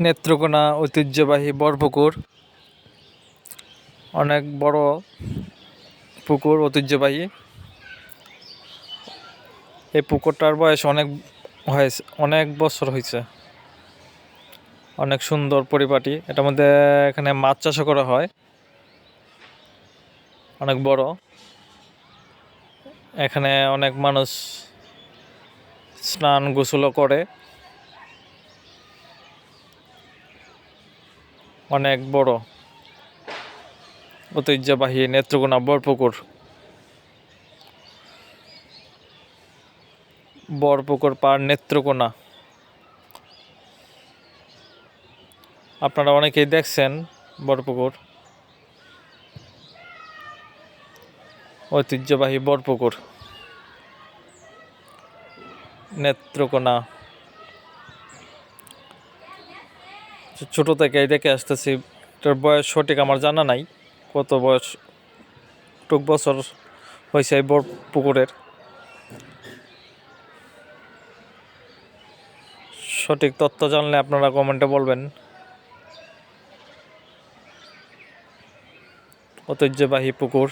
নেত্রকোনা ঐতিহ্যবাহী বরপুকুর। অনেক বড় পুকুর ঐতিহ্যবাহী। এই পুকুরটার বয়স অনেক হয়েছে, অনেক বছর হয়েছে। অনেক সুন্দর পরিপাটি, এটার মধ্যে এখানে মাছ চাষও করা হয়। অনেক বড়। এখানে অনেক মানুষ স্নান গোসলও করে। অনেক বড়। ঐতিহ্যবাহী নেত্রকোনা বরপুকুর। বরপুকুর পার নেত্রকোনা। আপনারা অনেকেই দেখছেন বরপুকুর। ঐতিহ্যবাহী বরপুকুর। নেত্রকোনা। ছোট থেকে দেখে আসতেছি। এটার বয়স সঠিক আমার জানা নাই। কত বয়স? টুক বছর হয়েছে এই বর পুকুরের। সঠিক তথ্য জানলে আপনারা কমেন্টে বলবেন। ঐতিহ্যবাহী পুকুর।